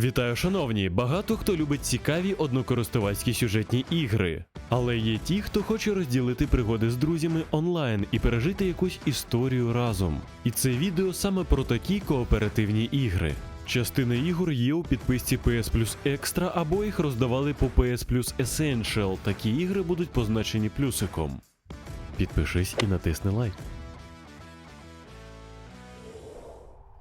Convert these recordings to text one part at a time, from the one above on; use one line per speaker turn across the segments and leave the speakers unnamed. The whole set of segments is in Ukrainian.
Вітаю, шановні! Багато хто любить цікаві однокористувацькі сюжетні ігри. Але є ті, хто хоче розділити пригоди з друзями онлайн і пережити якусь історію разом. І це відео саме про такі кооперативні ігри. Частина ігор є у підписці PS Plus Extra або їх роздавали по PS Plus Essential. Такі ігри будуть позначені плюсиком. Підпишись і натисни лайк.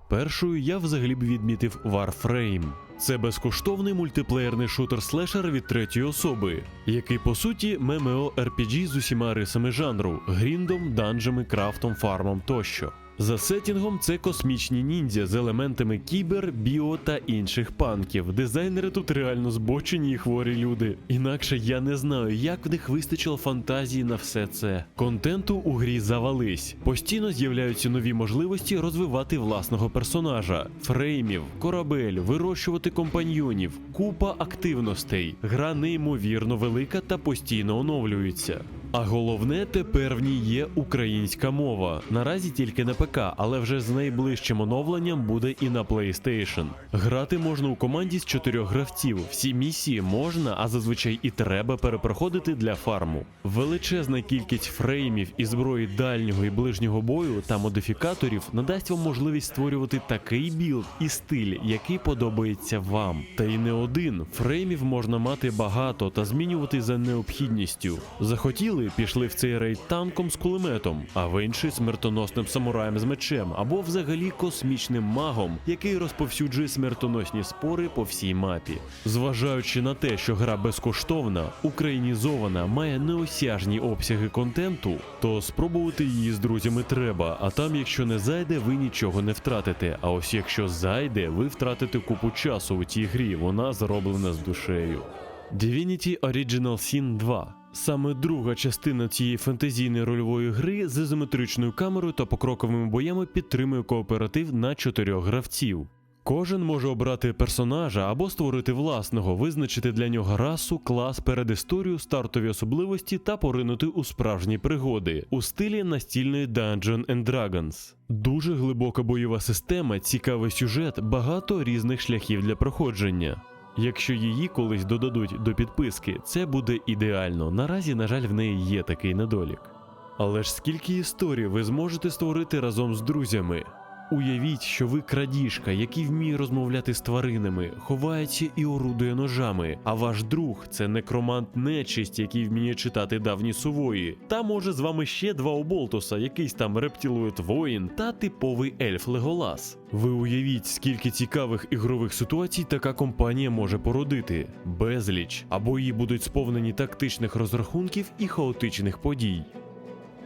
Першою я взагалі б відмітив Warframe. Це безкоштовний мультиплеєрний шутер-слешер від третьої особи, який по суті ММО RPG з усіма рисами жанру: гріндом, данжами, крафтом, фармом тощо. За сетінгом це космічні ніндзя з елементами кібер, біо та інших панків. Дизайнери тут реально збочені і хворі люди. Інакше я не знаю, як в них вистачило фантазії на все це. Контенту у грі завались. Постійно з'являються нові можливості розвивати власного персонажа, фреймів, корабель, вирощувати компаньйонів, купа активностей. Гра неймовірно велика та постійно оновлюється. А головне, тепер в ній є українська мова. Наразі тільки на ПК, але вже з найближчим оновленням буде і на PlayStation. Грати можна у команді з чотирьох гравців. Всі місії можна, а зазвичай і треба перепроходити для фарму. Величезна кількість фреймів і зброї дальнього і ближнього бою та модифікаторів надасть вам можливість створювати такий білд і стиль, який подобається вам. Та й не один. Фреймів можна мати багато та змінювати за необхідністю. Захотіли, пішли в цей рейд танком з кулеметом, а в інший смертоносним самураєм з мечем, або взагалі космічним магом, який розповсюджує смертоносні спори по всій мапі. Зважаючи на те, що гра безкоштовна, українізована, має неосяжні обсяги контенту, то спробувати її з друзями треба. А там, якщо не зайде, ви нічого не втратите. А ось якщо зайде, ви втратите купу часу у цій грі. Вона зроблена з душею. Divinity Original Sin 2 Саме друга частина цієї фентезійної рольової гри з ізометричною камерою та покроковими боями підтримує кооператив на чотирьох гравців. Кожен може обрати персонажа або створити власного, визначити для нього расу, клас, передісторію, стартові особливості та поринути у справжні пригоди у стилі настільної Dungeon and Dragons. Дуже глибока бойова система, цікавий сюжет, багато різних шляхів для проходження. Якщо її колись додадуть до підписки, це буде ідеально. Наразі, на жаль, в неї є такий недолік. Але ж скільки історій ви зможете створити разом з друзями? Уявіть, що ви крадіжка, який вміє розмовляти з тваринами, ховається і орудує ножами, а ваш друг це некромант нечисть, який вміє читати давні сувої. Та може з вами ще два оболтуса, якийсь там рептилоїд воїн та типовий ельф Леголас. Ви уявіть, скільки цікавих ігрових ситуацій така компанія може породити, безліч, або її будуть сповнені тактичних розрахунків і хаотичних подій.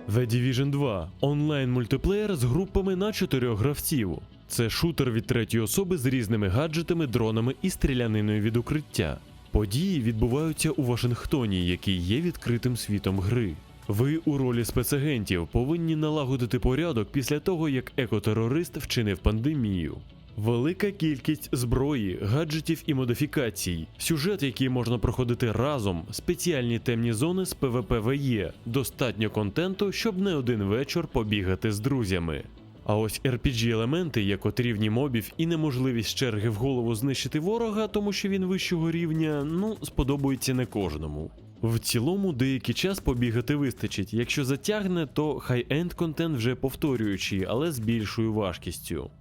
The Division 2 онлайн мультиплеєр з групами на чотирьох гравців. Це шутер від третьої особи з різними гаджетами, дронами і стріляниною від укриття. Події відбуваються у Вашингтоні, який є відкритим світом гри. Ви у ролі спецагентів повинні налагодити порядок після того, як екотерорист вчинив пандемію. Велика кількість зброї, гаджетів і модифікацій, сюжет, який можна проходити разом, спеціальні темні зони з ПВПВЄ, достатньо контенту, щоб не один вечір побігати з друзями. А ось RPG елементи, як от рівні мобів і неможливість черги в голову знищити ворога, тому що він вищого рівня, ну, сподобається не кожному. В цілому деякий час побігати вистачить. Якщо затягне, то хай-енд контент вже повторюючий, але з більшою важкістю.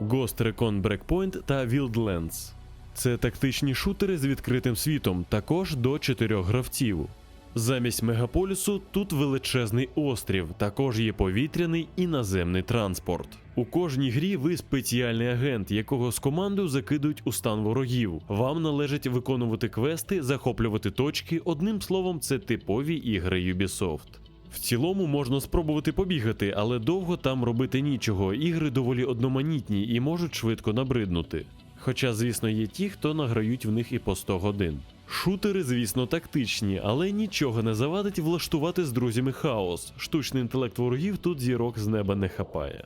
Ghost Recon Breakpoint та Wildlands. Це тактичні шутери з відкритим світом, також до чотирьох гравців. Замість мегаполісу тут величезний острів, також є повітряний і наземний транспорт. У кожній грі ви спеціальний агент, якого з командою закидують у стан ворогів. Вам належить виконувати квести, захоплювати точки. Одним словом, це типові ігри Ubisoft. В цілому можна спробувати побігати, але довго там робити нічого. Ігри доволі одноманітні і можуть швидко набриднути. Хоча, звісно, є ті, хто награють в них і по 100 годин. Шутери, звісно, тактичні, але нічого не завадить влаштувати з друзями хаос. Штучний інтелект ворогів тут зірок з неба не хапає.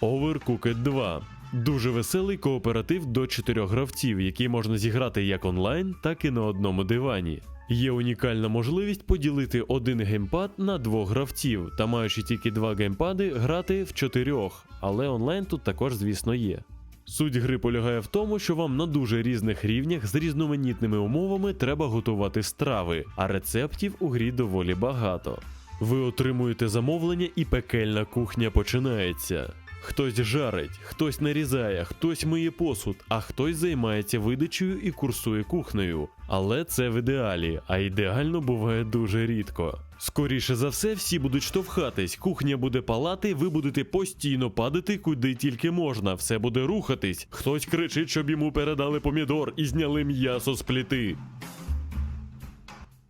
Overcooked 2 Дуже веселий кооператив до чотирьох гравців, який можна зіграти як онлайн, так і на одному дивані. Є унікальна можливість поділити один геймпад на двох гравців, та маючи тільки два геймпади, грати в чотирьох, але онлайн тут також, звісно, є. Суть гри полягає в тому, що вам на дуже різних рівнях з різноманітними умовами треба готувати страви, а рецептів у грі доволі багато. Ви отримуєте замовлення, і пекельна кухня починається. Хтось жарить, хтось нарізає, хтось миє посуд, а хтось займається видачею і курсує кухнею. Але це в ідеалі, а ідеально буває дуже рідко. Скоріше за все, всі будуть штовхатись, кухня буде палати, ви будете постійно падати куди тільки можна, все буде рухатись. Хтось кричить, щоб йому передали помідор і зняли м'ясо з пліти.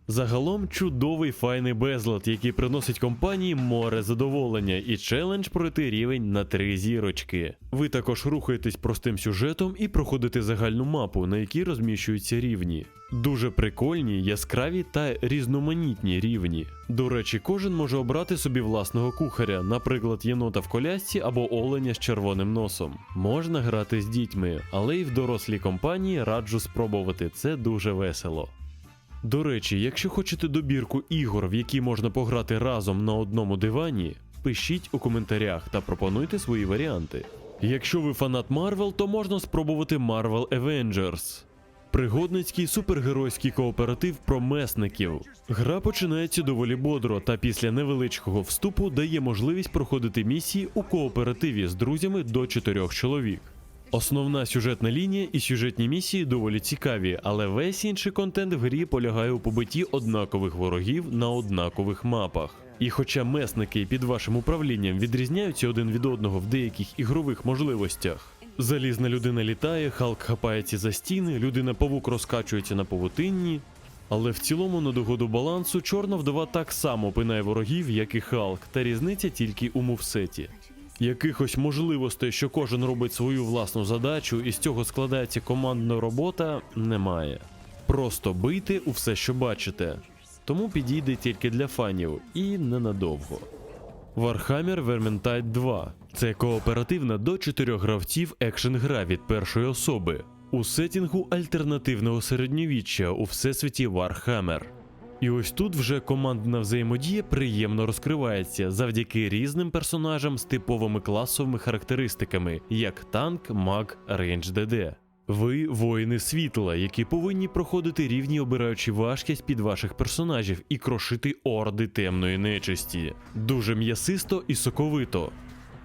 Загалом чудовий файний безлад, який приносить компанії море задоволення і челендж пройти рівень на три зірочки. Ви також рухаєтесь простим сюжетом і проходите загальну мапу, на якій розміщуються рівні. Дуже прикольні, яскраві та різноманітні рівні. До речі, кожен може обрати собі власного кухаря, наприклад, єнота в колясці або оленя з червоним носом. Можна грати з дітьми, але й в дорослій компанії раджу спробувати. Це дуже весело. До речі, якщо хочете добірку ігор, в які можна пограти разом на одному дивані, пишіть у коментарях та пропонуйте свої варіанти. Якщо ви фанат Марвел, то можна спробувати Marvel Avengers. Пригодницький супергеройський кооператив про месників. Гра починається доволі бодро, та після невеличкого вступу дає можливість проходити місії у кооперативі з друзями до 4 чоловік. Основна сюжетна лінія і сюжетні місії доволі цікаві, але весь інший контент в грі полягає у побитті однакових ворогів на однакових мапах. І хоча месники під вашим управлінням відрізняються один від одного в деяких ігрових можливостях. Залізна людина літає, Халк хапається за стіни, людина павук розкачується на павутинні. Але в цілому на догоду балансу чорна вдова так само пинає ворогів, як і Халк, та різниця тільки у мувсеті. Якихось можливостей, що кожен робить свою власну задачу, і з цього складається командна робота, немає. Просто бийте у все, що бачите. Тому підійде тільки для фанів і ненадовго. Warhammer Vermintide 2 це кооперативна до 4 гравців екшен гра від першої особи у сетінгу альтернативного середньовіччя у всесвіті Warhammer. І ось тут вже командна взаємодія приємно розкривається завдяки різним персонажам з типовими класовими характеристиками, як танк, маг, рейндж ДД. Ви воїни світла, які повинні проходити рівні, обираючи важкість під ваших персонажів і крошити орди темної нечисті. Дуже м'ясисто і соковито.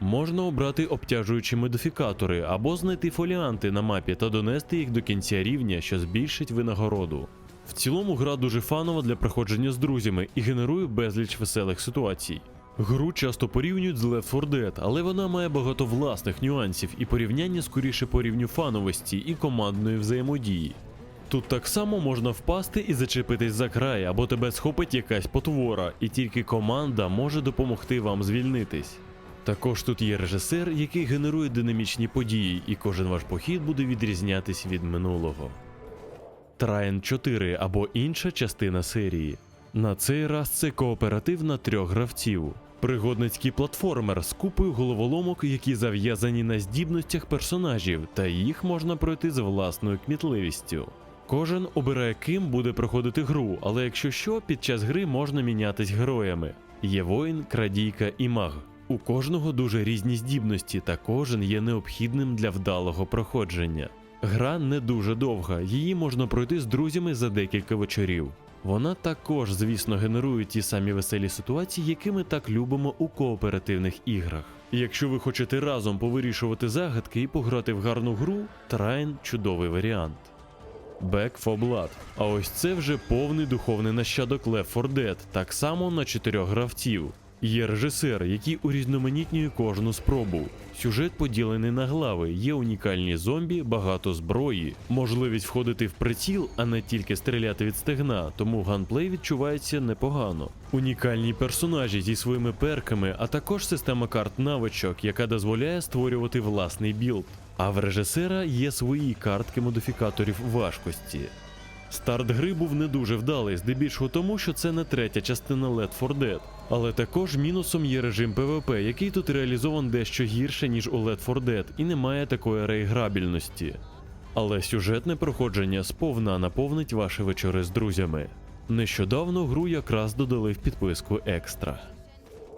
Можна обрати обтяжуючі модифікатори або знайти фоліанти на мапі та донести їх до кінця рівня, що збільшить винагороду. В цілому гра дуже фанова для проходження з друзями і генерує безліч веселих ситуацій. Гру часто порівнюють з Left 4 Dead, але вона має багато власних нюансів і порівняння скоріше по рівню фановості і командної взаємодії. Тут так само можна впасти і зачепитись за край, або тебе схопить якась потвора, і тільки команда може допомогти вам звільнитись. Також тут є режисер, який генерує динамічні події, і кожен ваш похід буде відрізнятись від минулого. Трайн 4 або інша частина серії. На цей раз це кооператив на трьох гравців. Пригодницький платформер з купою головоломок, які зав'язані на здібностях персонажів, та їх можна пройти з власною кмітливістю. Кожен обирає, ким буде проходити гру, але якщо що, під час гри можна мінятись героями. Є воїн, крадійка і маг. У кожного дуже різні здібності, та кожен є необхідним для вдалого проходження. Гра не дуже довга, її можна пройти з друзями за декілька вечорів. Вона також, звісно, генерує ті самі веселі ситуації, які ми так любимо у кооперативних іграх. Якщо ви хочете разом повирішувати загадки і пограти в гарну гру, Трайн чудовий варіант. Back for Blood. А ось це вже повний духовний нащадок Left 4 Dead, так само на чотирьох гравців. Є режисер, який урізноманітнює кожну спробу. Сюжет поділений на глави, є унікальні зомбі, багато зброї, можливість входити в приціл, а не тільки стріляти від стегна, тому ганплей відчувається непогано. Унікальні персонажі зі своїми перками, а також система карт навичок, яка дозволяє створювати власний білд. А в режисера є свої картки модифікаторів важкості. Старт гри був не дуже вдалий, здебільшого тому, що це не третя частина Left 4 Dead. Але також мінусом є режим PvP, який тут реалізован дещо гірше, ніж у Left 4 Dead, і не має такої реіграбільності. Але сюжетне проходження сповна наповнить ваші вечори з друзями. Нещодавно гру якраз додали в підписку екстра.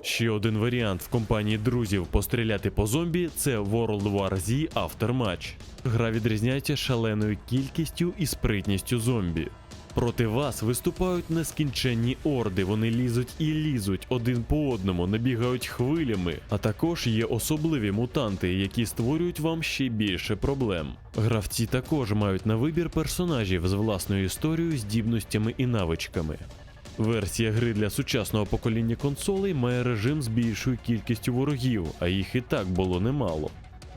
Ще один варіант в компанії друзів постріляти по зомбі це World War Z Aftermatch. Гра відрізняється шаленою кількістю і спритністю зомбі. Проти вас виступають нескінченні орди, вони лізуть і лізуть один по одному, набігають хвилями, а також є особливі мутанти, які створюють вам ще більше проблем. Гравці також мають на вибір персонажів з власною історією, здібностями і навичками. Версія гри для сучасного покоління консолей має режим з більшою кількістю ворогів, а їх і так було немало.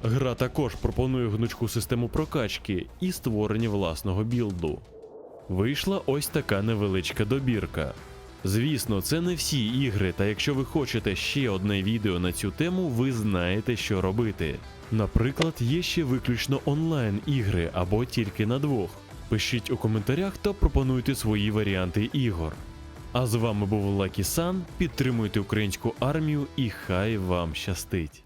Гра також пропонує гнучку систему прокачки і створення власного білду. Вийшла ось така невеличка добірка. Звісно, це не всі ігри, та якщо ви хочете ще одне відео на цю тему, ви знаєте, що робити. Наприклад, є ще виключно онлайн ігри або тільки на двох. Пишіть у коментарях та пропонуйте свої варіанти ігор. А з вами був Лакі Сан. Підтримуйте українську армію і хай вам щастить!